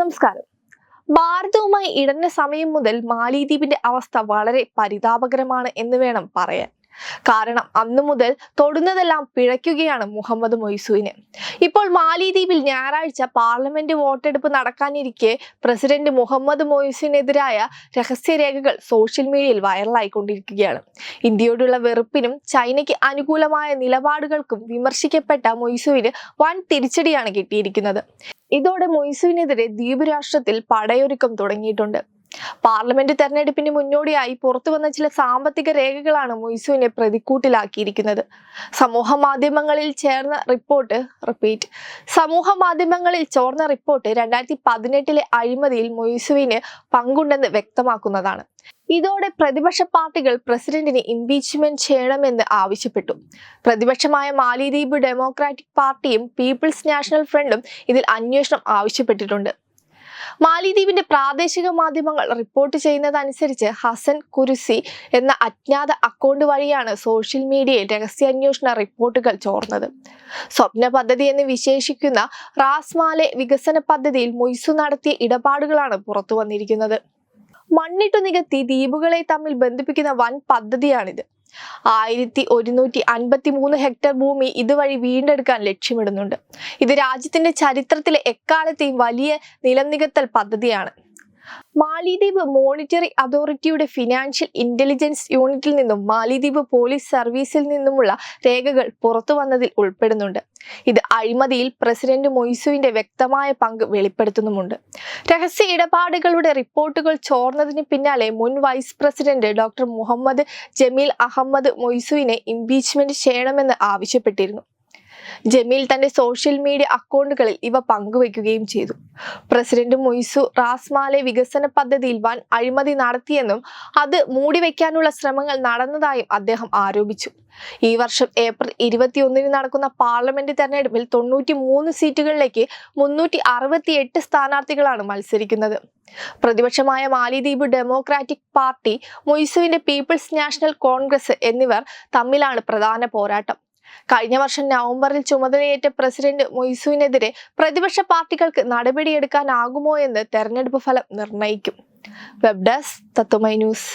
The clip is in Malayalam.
നമസ്കാരം. ഭാരതവുമായി ഇടഞ്ഞ സമയം മുതൽ മാലിദ്വീപിന്റെ അവസ്ഥ വളരെ പരിതാപകരമാണ് എന്ന് വേണം പറയാൻ. കാരണം അന്നു മുതൽ തൊടുന്നതെല്ലാം പിഴയ്ക്കുകയാണ് മുഹമ്മദ് മൊയ്സുവിന് ഇപ്പോൾ മാലിദ്വീപിൽ ഞായറാഴ്ച പാർലമെന്റ് വോട്ടെടുപ്പ് നടക്കാനിരിക്കെ പ്രസിഡന്റ് മുഹമ്മദ് മൊയ്സുവിനെതിരായ രഹസ്യരേഖകൾ സോഷ്യൽ മീഡിയയിൽ വൈറലായിക്കൊണ്ടിരിക്കുകയാണ്. ഇന്ത്യയോടുള്ള വെറുപ്പിനും ചൈനയ്ക്ക് അനുകൂലമായ നിലപാടുകൾക്കും വിമർശിക്കപ്പെട്ട മൊയ്സുവിന് വൻ തിരിച്ചടിയാണ് കിട്ടിയിരിക്കുന്നത്. ഇതോടെ മൊയ്സുവിനെതിരെ ദ്വീപ് രാഷ്ട്രത്തിൽ പടയൊരുക്കം തുടങ്ങിയിട്ടുണ്ട്. പാർലമെന്റ് തെരഞ്ഞെടുപ്പിന് മുന്നോടിയായി പുറത്തു വന്ന ചില സാമ്പത്തിക രേഖകളാണ് മൊയ്സുവിനെ പ്രതിക്കൂട്ടിലാക്കിയിരിക്കുന്നത്. സമൂഹ മാധ്യമങ്ങളിൽ ചേർന്ന റിപ്പോർട്ട് റിപ്പീറ്റ് സമൂഹ മാധ്യമങ്ങളിൽ ചോർന്ന റിപ്പോർട്ട് രണ്ടായിരത്തി പതിനെട്ടിലെ അഴിമതിയിൽ മൊയ്സുവിന് പങ്കുണ്ടെന്ന് വ്യക്തമാക്കുന്നതാണ്. ഇതോടെ പ്രതിപക്ഷ പാർട്ടികൾ പ്രസിഡന്റിനെ ഇംപീച്ച്മെന്റ് ചെയ്യണമെന്ന് ആവശ്യപ്പെട്ടു. പ്രതിപക്ഷമായ മാലിദ്വീപ് ഡെമോക്രാറ്റിക് പാർട്ടിയും പീപ്പിൾസ് നാഷണൽ ഫ്രണ്ടും ഇതിൽ അന്വേഷണം ആവശ്യപ്പെട്ടിട്ടുണ്ട്. മാലിദ്വീപിന്റെ പ്രാദേശിക മാധ്യമങ്ങൾ റിപ്പോർട്ട് ചെയ്യുന്നതനുസരിച്ച് ഹസൻ കുരുസി എന്ന അജ്ഞാത അക്കൗണ്ട് വഴിയാണ് സോഷ്യൽ മീഡിയയിൽ രഹസ്യാന്വേഷണ റിപ്പോർട്ടുകൾ ചോർന്നത്. സ്വപ്ന പദ്ധതി എന്ന് വിശേഷിക്കുന്ന റാസ്മാലെ വികസന പദ്ധതിയിൽ മൊയ്സു നടത്തിയ ഇടപാടുകളാണ് പുറത്തു വന്നിരിക്കുന്നത് മണ്ണിട്ടു നികത്തി ദ്വീപുകളെ തമ്മിൽ ബന്ധിപ്പിക്കുന്ന വൻ പദ്ധതിയാണിത്. ആയിരത്തി ഒരുന്നൂറ്റി അൻപത്തി മൂന്ന് ഹെക്ടർ ഭൂമി ഇതുവഴി വീണ്ടെടുക്കാൻ ലക്ഷ്യമിടുന്നുണ്ട്. ഇത് രാജ്യത്തിന്റെ ചരിത്രത്തിലെ എക്കാലത്തെയും വലിയ നിലനികത്തൽ പദ്ധതിയാണ്. മാലിദ്വീപ് മോണിറ്ററി അതോറിറ്റിയുടെ ഫിനാൻഷ്യൽ ഇന്റലിജൻസ് യൂണിറ്റിൽ നിന്നും മാലിദ്വീപ് പോലീസ് സർവീസിൽ നിന്നുമുള്ള രേഖകൾ പുറത്തു വന്നതിൽ ഉൾപ്പെടുന്നുണ്ട്. ഇത് അഴിമതിയിൽ പ്രസിഡന്റ് മൊയ്സുവിന്റെ വ്യക്തമായ പങ്ക് വെളിപ്പെടുത്തുന്നുമുണ്ട്. രഹസ്യ ഇടപാടുകളുടെ റിപ്പോർട്ടുകൾ ചോർന്നതിന് പിന്നാലെ മുൻ vice president doctor Muhammad Jameel Ahmed മൊയ്സുവിനെ impeachment ചെയ്യണമെന്ന് ആവശ്യപ്പെട്ടിരുന്നു. ജമീൽ തന്റെ സോഷ്യൽ മീഡിയ അക്കൗണ്ടുകളിൽ ഇവ പങ്കുവയ്ക്കുകയും ചെയ്തു. പ്രസിഡന്റ് മൊയ്സു റാസ്മാലെ വികസന പദ്ധതിയിൽ വൻ അഴിമതി നടത്തിയെന്നും അത് മൂടിവെക്കാനുള്ള ശ്രമങ്ങൾ നടന്നതായും അദ്ദേഹം ആരോപിച്ചു. ഈ വർഷം ഏപ്രിൽ ഇരുപത്തിയൊന്നിന് നടക്കുന്ന പാർലമെന്റ് തെരഞ്ഞെടുപ്പിൽ തൊണ്ണൂറ്റി മൂന്ന് സീറ്റുകളിലേക്ക് മുന്നൂറ്റി അറുപത്തി എട്ട് സ്ഥാനാർത്ഥികളാണ് മത്സരിക്കുന്നത്. പ്രതിപക്ഷമായ മാലിദ്വീപ് ഡെമോക്രാറ്റിക് പാർട്ടി മൊയ്സുവിന്റെ പീപ്പിൾസ് നാഷണൽ കോൺഗ്രസ് എന്നിവർ തമ്മിലാണ് പ്രധാന പോരാട്ടം. കഴിഞ്ഞ വർഷം നവംബറിൽ ചുമതലയേറ്റ പ്രസിഡന്റ് മൊയ്സുവിനെതിരെ പ്രതിപക്ഷ പാർട്ടികൾക്ക് നടപടിയെടുക്കാനാകുമോ എന്ന് തെരഞ്ഞെടുപ്പ് ഫലം നിർണയിക്കും. Web desk Tatwamayi news.